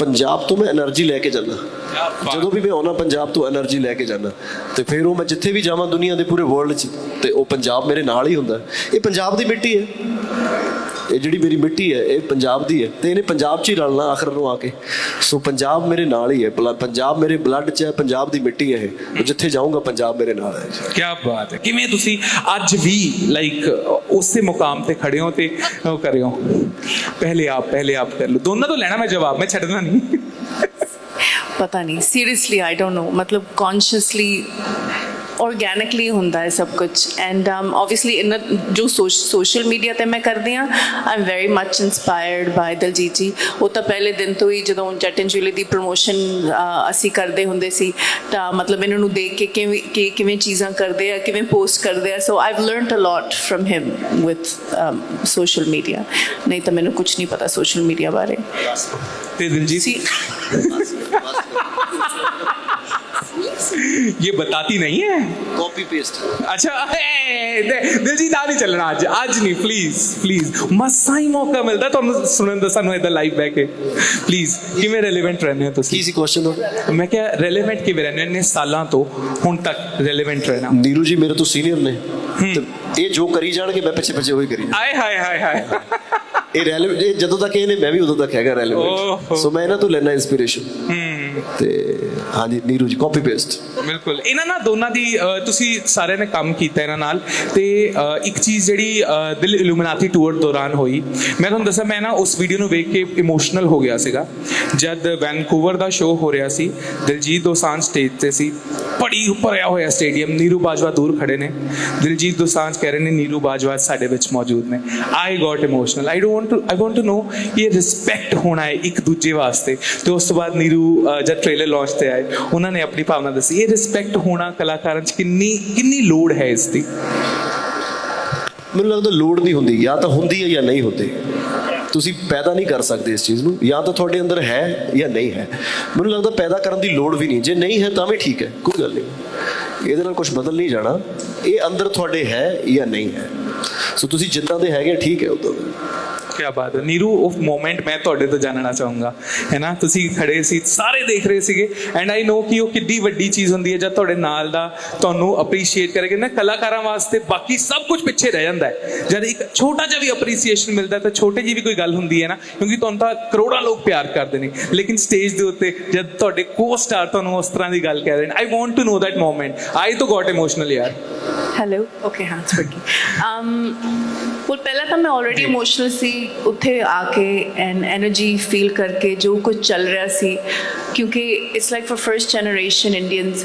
ਪੰਜਾਬ ਤੋਂ ਮੈਂ એનર્ਜੀ ਲੈ ਕੇ ਜਾਂਦਾ। ਜਦੋਂ ਵੀ ਮੈਂ ਆਉਣਾ ਪੰਜਾਬ ਤੋਂ એનર્ਜੀ ਲੈ ਕੇ ਜਾਂਦਾ। ਤੇ ਫਿਰ ਉਹ ਮੈਂ ਜਿੱਥੇ ਵੀ ਜਾਵਾਂ ਦੁਨੀਆ ਦੇ ਪੂਰੇ ਵਰਲਡ 'ਚ ਤੇ ਉਹ ਪੰਜਾਬ ਮੇਰੇ ਨਾਲ ਹੀ ਹੁੰਦਾ। ਇਹ ਪੰਜਾਬ ਦੀ ਮਿੱਟੀ ਹੈ। ਇਹ ਜਿਹੜੀ ਮੇਰੀ ਮਿੱਟੀ ਹੈ ਇਹ ਪੰਜਾਬ ਦੀ ਹੈ ਤੇ ਇਹਨੇ ਪੰਜਾਬ 'ਚ ਹੀ ਰਲਣਾ ਆਖਰ ਨੂੰ ਆ ਕੇ। ਸੋ ਪੰਜਾਬ ਮੇਰੇ ਨਾਲ ਹੀ ਹੈ ਪੰਜਾਬ ਮੇਰੇ ਬਲੱਡ 'ਚ ਹੈ ਪੰਜਾਬ ਦੀ ਮਿੱਟੀ ਹੈ ਇਹ। ਜਿੱਥੇ ਜਾਊਂਗਾ ਪੰਜਾਬ ਮੇਰੇ ਨਾਲ ਹੈ। ਕੀ ਬਾਤ ਹੈ। ਕਿਵੇਂ ਤੁਸੀਂ ਅੱਜ ਵੀ ਲਾਈਕ ਉਸੇ ਮੁਕਾਮ ਤੇ ਖੜੇ ਹੋ ਤੇ ਉਹ ਕਰਿਓ ਪਹਿਲੇ ਆਪ ਪਹਿਲੇ ਆਪ ਕਰ ਲਓ। ਦੋਨਾਂ ਤੋਂ ਲੈਣਾ ਮੈਂ ਜਵਾਬ ਮੈਂ ਛੱਡਣਾ ਨਹੀਂ। ਪਤਾ ਨਹੀਂ ਸੀਰੀਅਸਲੀ ਆਈ ਡੋਨਟ ਨੋ ਮਤਲਬ ਕੌਨਸ਼ੀਅਸਲੀ ਆਰਗੈਨਿਕਲੀ ਹੁੰਦਾ ਹੈ ਸਭ ਕੁਝ ਐਂਡ ਆਬਵੀਅਸਲੀ ਇਨ ਜੋ ਸੋਸ਼ਲ ਮੀਡੀਆ ਤੇ ਮੈਂ ਕਰਦੀ ਆ I am very much inspired by Diljit ji. ਉਹ ਤਾਂ ਪਹਿਲੇ ਦਿਨ ਤੋਂ ਹੀ ਜਦੋਂ ਜੱਟਨ ਜੁਲੇ ਦੀ ਪ੍ਰੋਮੋਸ਼ਨ ਅਸੀਂ ਕਰਦੇ ਹੁੰਦੇ ਸੀ ਤਾਂ ਮਤਲਬ ਇਹਨਾਂ ਨੂੰ ਦੇਖ ਕੇ ਕਿਵੇਂ ਕਿਵੇਂ ਚੀਜ਼ਾਂ ਕਰਦੇ ਆ ਕਿਵੇਂ ਪੋਸਟ ਕਰਦੇ ਆ। So I've learned a lot from him with social media ਨਹੀਂ ਤਾਂ ਮੈਨੂੰ ਕੁਝ ਨਹੀਂ ਪਤਾ ਸੋਸ਼ਲ ਮੀਡੀਆ ਬਾਰੇ। ਤੇ ਦਿਲਜੀਤ? ਸੀ ये बताती नहीं है ਕਾਪੀ ਪੇਸਟ अच्छा ए, दे- ਦਿਲਜੀਤ ਆ ਨਹੀਂ ਚੱਲਣਾ ਅੱਜ ਅੱਜ ਨਹੀਂ ਪਲੀਜ਼ ਪਲੀਜ਼ ਮਸਾ ਹੀ ਮੌਕਾ ਮਿਲਦਾ ਤੁਹਾਨੂੰ ਸੁਣਨ ਦਾ ਸਾਨੂੰ ਇਹਦਾ ਲਾਈਵ ਬੈਕ ਕੇ ਪਲੀਜ਼ ਕਿਵੇਂ ਰੈਲੇਵੈਂਟ ਰਹਿੰਦੇ ਹੋ ਕੀ ਤੁਸੀਂ ਸੀ ਕੁਐਸਚਨ ਤੁਹਾਡਾ ਮੈਂ ਕਿਹਾ ਰੈਲੇਵੈਂਟ ਕਿਵੇਂ ਰਹਿੰਦੇ ਹੋ ਇੰਨੇ ਸਾਲਾਂ ਤੋਂ ਹੁਣ ਤੱਕ ਰੈਲੇਵੈਂਟ ਰਹਿਣਾ ਨੀਰੂ ਜੀ ਮੇਰੇ ਤੋਂ ਸੀਨੀਅਰ ਨੇ ਤੇ ਇਹ ਜੋ ਕਰੀ ਜਾਣਗੇ ਮੈਂ ਪਿੱਛੇ ਪਿੱਛੇ ਉਹੀ ਕਰੀ ਜਾਵਾਂ। ਆਏ ਹਾਏ ਹਾਏ ਹਾਏ ਇਹ ਰੈਲੇਵੈਂਟ ਇਹ ਜਦੋਂ ਤੱਕ ਇਹਨੇ ਮੈਂ ਵੀ ਉਦੋਂ ਤੱਕ ਹੈਗਾ ਓਹੋ। ਰੈਲੇਵੈਂਟ ਸੋ ਮੈਂ ਇਹਨਾਂ ਤੋਂ ਲੈਣਾ ਇਨਸਪੀਰੇਸ਼ਨ ਹੂੰ ਤੇ ਹਾਂਜੀ ਨੀਰੂ ਜੀ ਕਾਪੀ ਪੇਸਟ ਬਿਲਕੁਲ। ਇਹਨਾਂ ਨਾਲ ਦੋਨਾਂ ਦੀ ਅਹ, ਤੁਸੀਂ ਸਾਰਿਆਂ ਨੇ ਕੰਮ ਕੀਤਾ ਇਹਨਾਂ ਨਾਲ। ਤੇ ਅਹ, ਇੱਕ ਚੀਜ਼ ਜਿਹੜੀ ਅਹ, ਦਿਲ ਇਲੂਮੀਨਾਤੀ ਟੂਰ ਦੌਰਾਨ ਹੋਈ। ਮੈਂ ਤੁਹਾਨੂੰ ਦੱਸਾਂ ਮੈਂ ਨਾ ਉਸ ਵੀਡੀਓ ਨੂੰ ਵੇਖ ਕੇ ਇਮੋਸ਼ਨਲ ਹੋ ਗਿਆ ਸੀਗਾ। ਜਦ ਵੈਨਕੂਵਰ ਦਾ ਸ਼ੋਅ ਹੋ ਰਿਹਾ ਸੀ ਦਿਲਜੀਤ ਦੋਸਾਂਝ ਸਟੇਜ ਤੇ ਸੀ। ਬੜੀ ਭਰਿਆ ਹੋਇਆ ਸਟੇਡੀਅਮ, ਨੀਰੂ ਬਾਜਵਾ ਦੂਰ ਖੜੇ ਨੇ। ਦਿਲਜੀਤ ਦੋਸਾਂਝ ਕਹਿ ਰਹੇ ਨੇ, ਨੀਰੂ ਬਾਜਵਾ ਸਾਡੇ ਵਿੱਚ ਮੌਜੂਦ ਨੇ। I got emotional I don't to I want to know ਇਹ ਰਿਸਪੈਕਟ ਹੋਣਾ ਹੈ ਇੱਕ ਦੂਜੇ ਵਾਸਤੇ। ਤੇ ਉਸ ਤੋਂ ਬਾਅਦ ਨੀਰੂ ਜਦ ਟ੍ਰੇਲਰ ਲਾਂਚ ਤੇ ਆਏ, ਉਹਨਾਂ ਨੇ ਆਪਣੀ ਭਾਵਨਾ ਦੱਸੀ, ਇਹ ਰਿਸਪੈਕਟ ਹੋਣਾ ਕਲਾਕਾਰਾਂ 'ਚ ਕਿੰਨੀ ਕਿੰਨੀ ਲੋੜ ਹੈ ਇਸ ਦੀ? ਮੈਨੂੰ ਲੱਗਦਾ ਲੋੜ ਨਹੀਂ ਹੁੰਦੀ, ਜਾਂ ਤਾਂ ਹੁੰਦੀ ਹੈ ਜਾਂ ਨਹੀਂ ਹੁੰਦੀ। ਤੁਸੀਂ ਪੈਦਾ ਨਹੀਂ ਕਰ ਸਕਦੇ ਇਸ ਚੀਜ਼ ਨੂੰ। ਜਾਂ ਤਾਂ ਤੁਹਾਡੇ ਅੰਦਰ ਹੈ ਜਾਂ ਨਹੀਂ ਹੈ। ਮੈਨੂੰ ਲੱਗਦਾ ਪੈਦਾ ਕਰਨ ਦੀ ਲੋੜ ਵੀ ਨਹੀਂ। ਜੇ ਨਹੀਂ ਹੈ ਤਾਂ ਵੀ ਠੀਕ ਹੈ। ਕੋਈ ਗੱਲ ਨਹੀਂ। ਇਹਦੇ ਨਾਲ ਕੁਝ ਬਦਲ ਨਹੀਂ ਜਾਣਾ। ਇਹ ਅੰਦਰ ਤੁਹਾਡੇ ਹੈ ਜਾਂ ਨਹੀਂ ਹੈ। ਸੋ ਤੁਸੀਂ ਜਿੱਦਾਂ ਦੇ ਹੈਗੇ ਠੀਕ ਹੈ ਉਦੋਂ। ਦੇ ਕੀ ਬਾਤ ਹੈ। ਨੀਰੂ, ਉਹ ਮੂਮੈਂਟ ਮੈਂ ਤੁਹਾਡੇ ਤੋਂ ਜਾਣਨਾ ਚਾਹੂੰਗਾ। ਹੈ ਨਾ? ਤੁਸੀਂ ਖੜੇ ਸੀ, ਸਾਰੇ ਦੇਖ ਰਹੇ ਸੀਗੇ। ਐਂਡ ਆਈ ਨੋ ਕਿ ਉਹ ਕਿੰਨੀ ਵੱਡੀ ਚੀਜ਼ ਹੁੰਦੀ ਹੈ, ਜਦ ਤੁਹਾਡੇ ਨਾਲ ਦਾ ਤੁਹਾਨੂੰ ਅਪਰੀਸ਼ੀਏਟ ਕਰੇਗੇ। ਨਾ, ਕਲਾਕਾਰਾਂ ਵਾਸਤੇ ਬਾਕੀ ਸਭ ਕੁਝ ਪਿੱਛੇ ਰਹਿ ਜਾਂਦਾ ਹੈ। ਜਦ ਇੱਕ ਛੋਟਾ ਜਿਹਾ ਵੀ ਅਪਰੀਸੀਏਸ਼ਨ ਮਿਲਦਾ ਤਾਂ ਛੋਟੇ ਜਿਹੀ ਵੀ ਕੋਈ ਗੱਲ ਹੁੰਦੀ ਹੈ ਨਾ, ਕਿਉਂਕਿ ਤੁਹਾਨੂੰ ਤਾਂ ਕਰੋੜਾਂ ਲੋਕ ਪਿਆਰ ਕਰਦੇ ਨੇ। ਲੇਕਿਨ ਸਟੇਜ ਦੇ ਉੱਤੇ ਜਦ ਤੁਹਾਡੇ ਕੋ-ਸਟਾਰ ਤੁਹਾਨੂੰ ਉਸ ਤਰ੍ਹਾਂ ਦੀ ਗੱਲ ਕਹਿ ਰਹੇ ਨੇ I want to know that moment I ਤਾਂ ਗਾਟ ਇਮੋਸ਼ਨਲ ਯਾਰ। ਹੈਲੋ ਓਕੇ ਹਾਂ ਸਪੀਕਿੰਗ um ਬਿਲਕੁਲ ਪਹਿਲਾਂ ਤਾਂ ਮੈਂ ਆਲਰੇਡੀ ਇਮੋਸ਼ਨਲ ਸੀ ਉੱਥੇ ਆ ਕੇ ਐਂਡ એનર્ਜੀ ਫੀਲ ਕਰਕੇ ਜੋ ਕੁਝ ਚੱਲ ਰਿਹਾ ਸੀ ਕਿਉਂਕਿ it's like for first generation Indians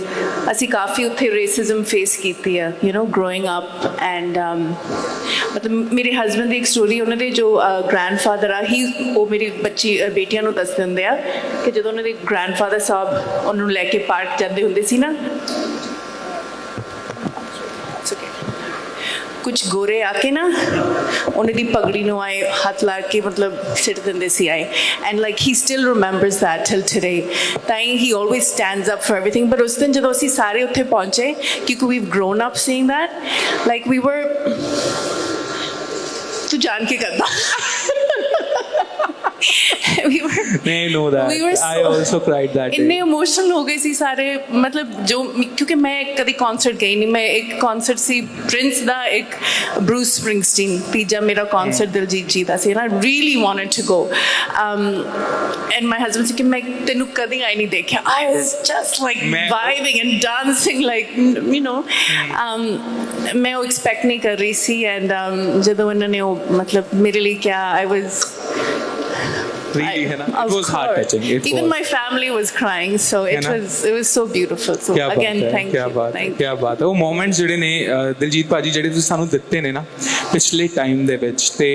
ਅਸੀਂ ਕਾਫੀ ਉੱਥੇ ਰੇਸਿਜ਼ਮ ਫੇਸ ਕੀਤੀ ਆ you know growing up and ਮਤਲਬ ਮੇਰੇ ਹਸਬੰਦ ਦੀ ਇੱਕ ਸਟੋਰੀ ਉਹਨਾਂ ਦੇ ਜੋ ਗ੍ਰੈਂਡਫਾਦਰ ਆ ਹੀ ਉਹ ਮੇਰੀ ਬੱਚੀ ਬੇਟੀਆਂ ਨੂੰ ਦੱਸਦੇ ਹੁੰਦੇ ਆ ਕਿ ਜਦੋਂ ਉਹਨਾਂ ਦੇ ਗ੍ਰੈਂਡਫਾਦਰ ਸਾਹਿਬ ਉਹਨਾਂ ਨੂੰ ਲੈ ਕੇ ਪਾਰਕ ਜਾਂਦੇ ਹੁੰਦੇ ਸੀ ਨਾ ਕੁਝ ਗੋਰੇ ਆ ਕੇ ਨਾ ਉਹਨਾਂ ਦੀ ਪਗੜੀ ਨੂੰ ਆਏ, ਹੱਥ ਲਾ ਕੇ ਮਤਲਬ ਸਿੱਟ ਦਿੰਦੇ ਸੀ ਆਏ। And like he still remembers that till today ਤਾਂ he always stands up for everything but ਉਸ ਦਿਨ ਜਦੋਂ ਅਸੀਂ ਸਾਰੇ ਉੱਥੇ ਪਹੁੰਚੇ, ਕਿਉਂਕਿ we've grown up seeing that like we were ਤੂੰ ਜਾਣ ਕੇ ਕਰਦਾ। we were ਨਹੀਂ know that We were I so- also cried that ਇੰਨੇ ਇਮੋਸ਼ਨਲ ਹੋ ਗਏ ਸੀ ਸਾਰੇ ਮਤਲਬ ਜੋ ਕਿਉਂਕਿ ਮੈਂ ਕਦੀ ਕਨਸਰਟ ਗਈ ਨਹੀਂ ਮੈਂ ਇੱਕ ਕਨਸਰਟ ਸੀ ਪ੍ਰਿੰਸ ਦਾ ਇੱਕ ਬਰੂਸ ਸਪ੍ਰਿੰਗਸਟੀਨ ਤੀਜਾ ਮੇਰਾ ਕਨਸਰਟ ਦਿਲਜੀਤ ਜੀ ਦਾ ਸੀ ਨਾ really wanted to go um and my husband ਸੀ ਕਿ ਮੈਂ ਤੈਨੂੰ ਕਦੀ ਆਈ ਨਹੀਂ ਦੇਖਿਆ ਆਈ ਵਾਸ ਜਸਟ ਲਾਈਕ ਮੈਂ- vibing and dancing like you know um ਮੈਂ ਉਹ ਐਕਸਪੈਕਟ ਨਹੀਂ ਕਰ ਰਹੀ ਸੀ ਐਂਡ ਜਦੋਂ ਉਹਨਾਂ ਨੇ ਉਹ ਮਤਲਬ ਮੇਰੇ ਲਈ ਕਿਹਾ ਆਈ ਵਾਸ really I, it was heart touching even was. my family was crying so it Hena? was it was so beautiful so Kya again thank you baat thank you ਬਾਤ ਉਹ ਮੂਮੈਂਟਸ ਜਿਹੜੇ ਨੇ ਦਿਲਜੀਤ ਭਾਜੀ ਜਿਹੜੇ ਤੁਸੀਂ ਸਾਨੂੰ ਦਿੱਤੇ ਨੇ ਨਾ ਪਿਛਲੇ ਟਾਈਮ ਦੇ ਵਿੱਚ ਤੇ